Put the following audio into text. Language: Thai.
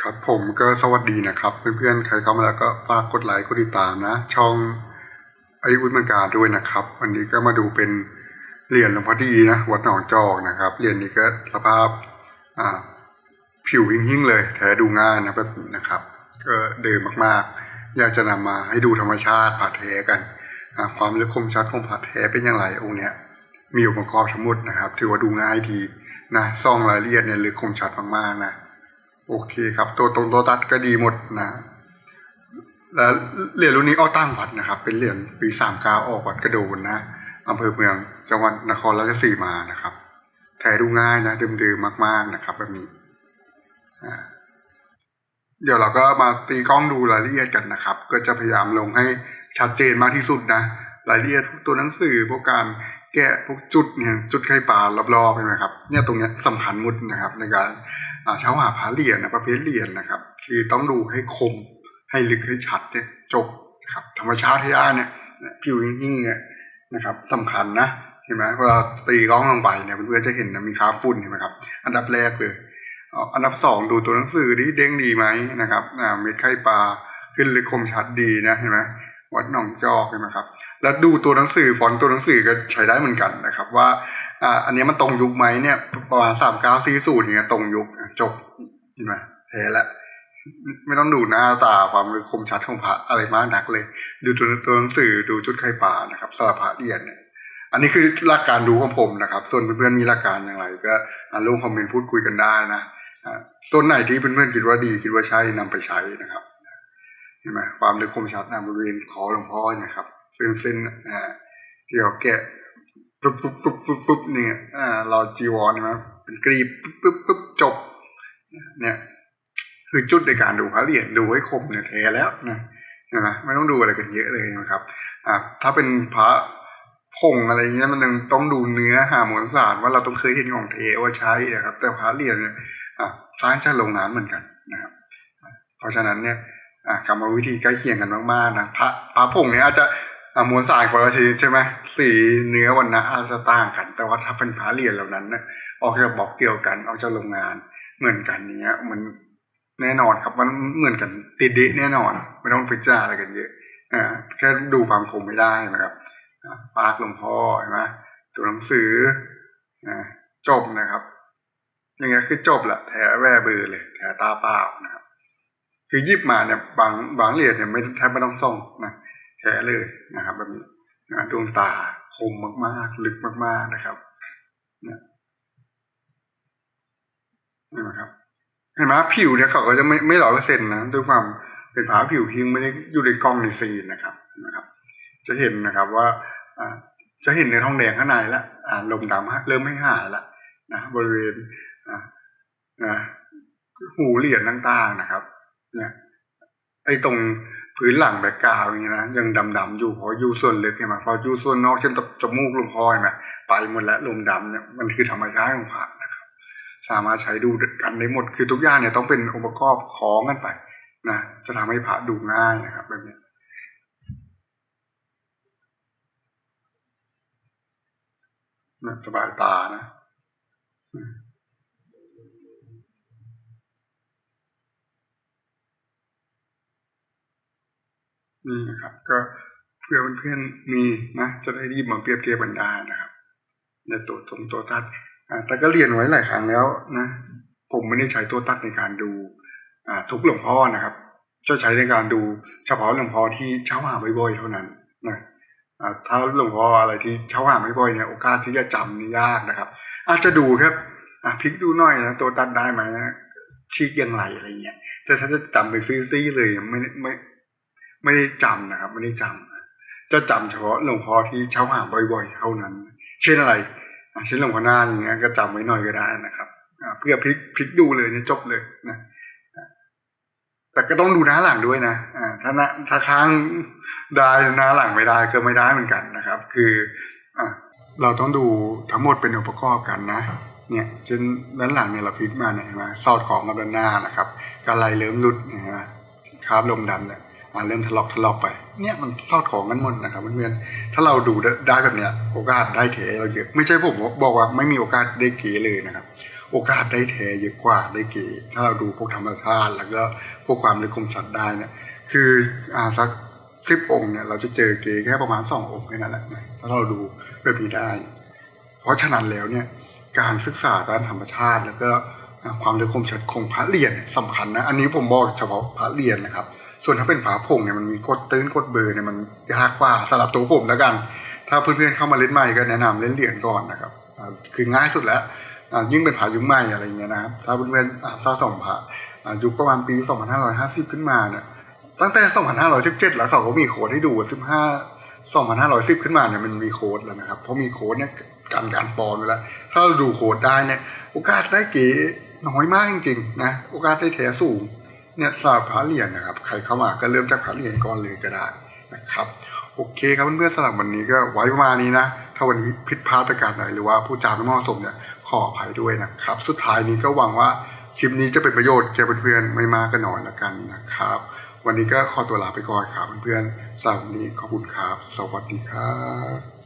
ครับผมก็สวัสดีนะครับ เพื่อนๆ ใครเข้ามาแล้วก็ฝากกดไลค์กดติดตามนะ ช่องไอวุฒิมังการด้วยนะครับ วันนี้ก็มาดูเป็นเหรียญหลวงพ่อดีนะ วัดหนองจอกนะครับเหรียญนี้ก็สภาพอ่าผิวหิ่งๆเลยแท้ดูง่ายนะแบบนี้นะครับ ก็เดิมมากๆ อยากจะนำมาให้ดูธรรมชาติผ่าแท้กันความลึกคมชัดของผ่าแท้เป็นอย่างไรองค์เนี้ย มีองค์ประกอบทั้งหมดนะครับ ถือว่าดูง่ายดีนะซ่องรายละเอียดเนี่ยลึกคมชัดมากๆนะโอเคครับ ตัวตรงตัวตัดก็ดีหมดนะแล้วเหรียญรุ่นนี้อ้อตั้งวัดนะครับ เป็นเหรียญปีสามเก้าออกวัดกระโดนนะอำเภอเมืองจังหวัดนครราชสีมานะครับแท้ดูง่ายนะเดิมๆมาก ๆนะครับ แบบนี้เดี๋ยวเราก็มาตีกล้องดูรายละเอียดกันนะครับ ก็จะพยายามลงให้ชัดเจนมากที่สุดนะ รายละเอียดพวกตัวหนังสือพวกการ แกะพวกจุดเนี่ยจุดไข่ปลารอบๆใช่ไหมครับเนี่ยตรงเนี้ยสำคัญหมดนะครับ ในการเช้าหาผาเหรียญนะประเภทเหรียญนะครับ คือต้องดูให้คมให้ลึกให้ชัดเนี่ยจบครับ ธรรมชาติที่ได้เนี่ยผิวยิ่งๆเนี่ยนะครับสำคัญนะเห็นไหมเวลาตีกล้องลงไปเนี่ยเพื่อนๆจะเห็นนะมีคราบฝุ่นเห็นไหมครับ อันดับแรกเลยอันดับสองดูตัวหนังสือดิเด้งดีไหมนะครับเม็ดไข่ปลาขึ้นลึกคมชัดดีนะเห็นไหมวัดหนองจอกเห็นไหมครับ แล้วดูตัวหนังสือฟอนต์ตัวหนังสือก็ใช้ได้เหมือนกันนะครับ ว่าอ่าอันนี้มันตรงยุคไหมเนี่ยประมาณสามเก้าสี่ศูนย์เนี่ยตรงยุคจบเห็นไหมแท้ละไม่ต้องดูหน้าตาความลึกคมชัดของพระอะไรมากนักเลย ดูตัวตัวหนังสือดูชุดไข่ป่านะครับสลับพระเรียนเนี่ยอันนี้คือหลักการดูของผมนะครับ ส่วนเพื่อนๆมีหลักการอย่างไร ก็อ่าลงคอมเมนต์พูดคุยกันได้นะส่วนไหนที่เพื่อนๆคิดว่าดีคิดว่าใช่นำไปใช้นะครับเห็นไหมความลึกคมชัดนะบริเวณคอหลวงพ่อนะครับ เส้นเส้นอ่าที่เราแกะปุ๊บปุ๊บปุ๊บปุ๊บปุ๊บเนี่ยอ่าเราจีวรใช่ไหมเป็นกรีบปุ๊บปุ๊บปุ๊บจบ เนี่ย คือจุดในการดูพระเหรียญดูให้คมเนี่ยแท้แล้วนะนไหมไม่ต้องดูอะไรกันเยอะเลยนะครับ อ่าถ้าเป็นพระผงอะไรเงี้ยมันยังต้องดูเนื้อหาหมวลสารว่าเราต้องเคยเห็นของเทว่าใช้นะครับ แต่พระเหรียญเนี่ยอ่าสร้างจากโรงงานเหมือนกันนะครับเพราะฉะนั้นเนี่ยอ่ากรรมวิธีใกล้เคียงกันมากๆนะพระพระผงเนี่ยอาจจะ มวลสารคนละชนิดใช่ไหมสีเนื้อวันนะอาจจะต่างกัน แต่ว่าถ้าเป็นพระเหรียญเหล่านั้นออกจากบอกเดียวกันออกจากโรงงานเหมือนกันเนี้ยมันแน่นอนครับมันเหมือนกันติดเดะแน่นอนไม่ต้องพิจารณาอะไรกันเยอะอ่าแค่ดูความคมไม่ได้นะครับปากหลวงพ่อเห็นไหมตัวหนังสืออ่าจบนะครับอย่างเงี้ยคือจบแหละแถแว่เบือเลยแถตาเปล่านะครับ คือยิบมาเนี่ยบางบางเหรียญเนี่ยไม่แทบไม่ต้องส่งนะ แท้เลยนะครับ แบบนี้นดวงตาคมมากๆ ลึกมากๆนะครับเนี่ยเห็นไหมครับเห็นไหมผิวเนี่ยเขาก็จะไม่ไม่ร้อยเปอร์เซ็นต์นะด้วยความเป็นผาผิวพิงไม่ได้อยู่ในกล้องในซีนนะครับนะครับ จะเห็นนะครับว่าอ่าจะเห็นในท้องแดงข้างในล้วอ่าลมดำเริ่มไม่หายล้วนะบริเวณอ่านะหูเหรียญต่างๆนะครับ เนี่ยไอ้ตรง พื้นหลังแบ็กาวอย่างนี้นะยังดำๆอยู่พราะอยู่ส่วนลึกใช่ไหมพออยู่ส่วนนอกเช่นจมูกลมพอยไหมไปหมดแล้วลมดำเนี่ยมันคือธรรมชาติของผักนะครับ สามารถใช้ดูกันได้หมดคือทุกอย่างเนี่ยต้องเป็นองค์ประกอบของกันไปนะจะทำให้พระดูง่ายนะครับแบบนี้สบายตานะ นี่นะครับ ก็เพื่อเพื่อนๆมีนะจะได้รีบมาเปรียบเทียบกันได้นะครับในตัวตรงตัวตัดอ่าแต่ก็เรียนไว้หลายครั้งแล้วนะ ผมไม่ได้ใช้ตัวตัดในการดูอ่าทุกหลวงพ่อนะครับจะใช้ในการดูเฉพาะหลวงพ่อที่เช่าหาบ่อยๆเท่านั้นนะอ่าถ้าหลวงพ่ออะไรที่เช่าหาบ่อยๆเนี่ยโอกาสที่จะจำนี่ยากนะครับ อาจจะดูครับอ่าพลิกดูหน่อยนะตัวตัดได้ไหมนะชี้เกียงไหลอะไรเงี้ยแต่ถ้าจะจำไปซื้อๆเลยไม่ไม่ ไม่ได้จำนะครับ ไม่ได้จำจะจำเฉพาะหลวงพ่อที่เช่าหาบ่อยๆเท่านั้น เช่นอะไรเช่นหลวงพ่อนาอย่างเงี้ยก็จำไว้หน่อยก็ได้นะครับเพื่อพลิกพลิกดูเลยเนี่ยจบเลยนะแต่ก็ต้องดูหน้าหลังด้วยนะอ่าถ้าหน้าถ้าค้างได้หน้าหลังไม่ได้ก็ไม่ได้เหมือนกันนะครับ คืออเราต้องดูทั้งหมดเป็นองค์ประกอบกันนะ เนี่ยเช่นด้านหลังเนี่ยเราพลิกมาเนี่ยเห็นไหมสอดของกับด้านหน้านะครับการไล่เริ่มหลุดเนี่ยคราบลมดำเนี่ย อ่าเริ่มทะเลาะทะเลาะไป เนี่ยมันทอดของกันหมดนะครับเพื่อนๆถ้าเราดูได้แบบเนี้ยโอกาสได้เทเราเยอะไม่ใช่ผมบอกว่าไม่มีโอกาสได้เก๋เลยนะครับ โอกาสได้เทเยอะกว่าได้เก๋ถ้าเราดูพวกธรรมชาติแล้วก็พวกความลึกคมชัดได้เนี่ยคืออ่าสักสิบองค์เนี่ยเราจะเจอเก๋แค่ประมาณสององค์แค่นั้นแหละถ้าเราดูแบบนี้ได้ เพราะฉะนั้นแล้วเนี่ยการศึกษาด้านธรรมชาติแล้วก็ความลึกคมชัดของพระเรียนี่ยสำคัญนะ อันนี้ผมบอกเฉพาะพระเรียญนะครับ ส่วนถ้าเป็นฝาผงเนี่ยมันมีกดตื้นกดเบอร์เนี่ยมันยากกว่าสำหรับตัวผมแล้วกัน ถ้าเพื่อนๆเข้ามาเล่นใหม่ก็แนะนำเล่นเหรียญก่อนนะครับคือง่ายสุดแล้วยิ่งเป็นผายุคใหม่อะไรเงี้ยนะครับถ้าเพื่อนๆอ่าสะสมผายุคประมาณปี 2550 ขึ้นมาเนี่ยตั้งแต่ 2517 แล้วเขาก็มีโค้ดให้ดู 15 2510 ขึ้นมาเนี่ยมันมีโค้ดแล้วนะครับ เพราะมีโค้ดเนี่ยการการปลอมไปแล้ว ถ้าเราดูโค้ดได้เนี่ยโอกาสได้เก๋น้อยมากจริงๆนะโอกาสได้แท้สูง เนี่ยสำหรับพระเรียญนะครับ ใครเข้ามาก็เริ่มจากพระเรียญก่อนเลยก็ได้นะครับ โอเคครับเพื่อนๆสำหรับวันนี้ก็ไว้ประมาณนี้นะ ถ้าวันนี้ผิดพลาดประการใดหรือว่าผู้จาไม่เหมาะสมเนี่ยขออภัยด้วยนะครับ สุดท้ายนี้ก็หวังว่าคลิปนี้จะเป็นประโยชน์แก่เพื่อนๆไม่มากก็น้อยละกันนะครับ วันนี้ก็ขอตัวลาไปก่อนครับเพื่อนๆสำหรับวันนี้ขอบคุณครับ สวัสดีครับ